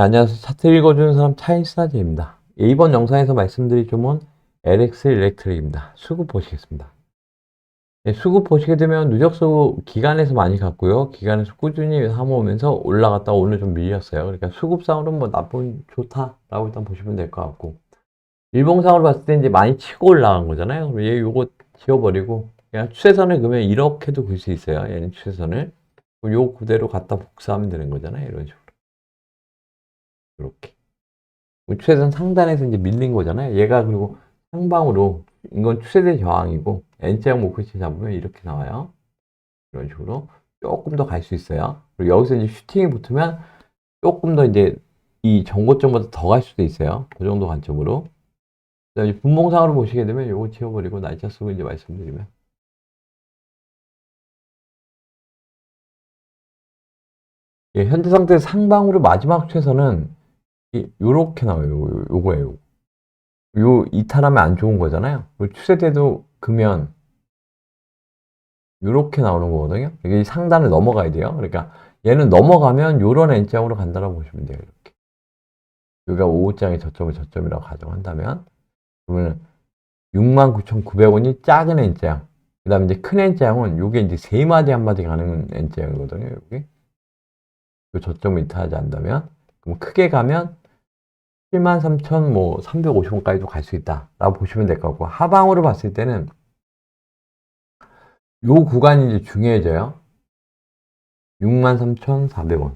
네, 안녕하세요. 차트 읽어주는 사람 차인스나제입니다. 예, 이번 영상에서 말씀드릴 종목은 LX 일렉트릭입니다. 수급 보시겠습니다. 예, 수급 보시게 되면 누적수 기간에서 많이 갔고요. 기간에서 꾸준히 삼아오면서 올라갔다가 오늘 좀 밀렸어요. 그러니까 수급상으로는 뭐 나쁜 좋다라고 일단 보시면 될 것 같고 일봉상으로 봤을 때 이제 많이 치고 올라간 거잖아요. 그럼 얘 요거 지워버리고 그냥 추세선을 그러면 이렇게도 볼 수 있어요. 얘는 추세선을 요 그대로 갖다 복사하면 되는 거잖아요. 이런 식으로. 이렇게. 추세선 상단에서 이제 밀린 거잖아요. 얘가 그리고 상방으로 이건 추세대 저항이고 N자형 목표치 잡으면 이렇게 나와요. 이런 식으로 조금 더 갈 수 있어요. 그리고 여기서 이제 슈팅이 붙으면 조금 더 이제 이 전고점보다 더 갈 수도 있어요. 그 정도 관점으로. 그다음에 분봉상으로 보시게 되면 요거 지워버리고 날짜 쓰고 이제 말씀드리면 예, 현재 상태에서 상방으로 마지막 최선은 이- 요렇게 나와요. 요, 요거예요. 요 이탈하면 안 좋은 거잖아요. 그리고 추세대도 그면 요렇게 나오는 거거든요. 이게 상단을 넘어가야 돼요. 그러니까 얘는 넘어가면 요런 N장으로 간다라고 보시면 돼요. 이렇게. 여기가 5장의 저점을 저점이라고 가정한다면 그러면 69,900원이 작은 N장. 그 다음에 이제 큰 N장은 요게 이제 세 마디 한 마디 가는 N장이거든요. 여기. 그 저점을 이탈하지 않는다면 그럼 크게 가면 73,000, 뭐, 350원까지도 갈 수 있다. 라고 보시면 될것 같고, 하방으로 봤을 때는, 요 구간이 이제 중요해져요. 63,400원.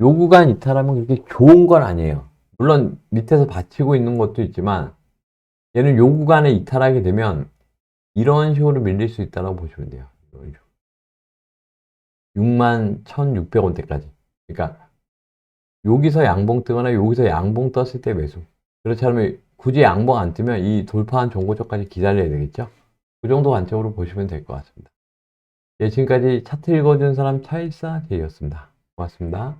요 구간 이탈하면 그렇게 좋은 건 아니에요. 물론, 밑에서 받치고 있는 것도 있지만, 얘는 요 구간에 이탈하게 되면, 이런 식으로 밀릴 수 있다고 보시면 돼요. 이런 식으로. 61,600원대까지. 그러니까, 여기서 양봉 뜨거나 여기서 양봉 떴을 때 매수. 그렇지 않으면 굳이 양봉 안 뜨면 이 돌파한 종고점까지 기다려야 되겠죠? 그 정도 관점으로 보시면 될 것 같습니다. 예, 지금까지 차트 읽어준 사람 차일사 제이였습니다. 고맙습니다.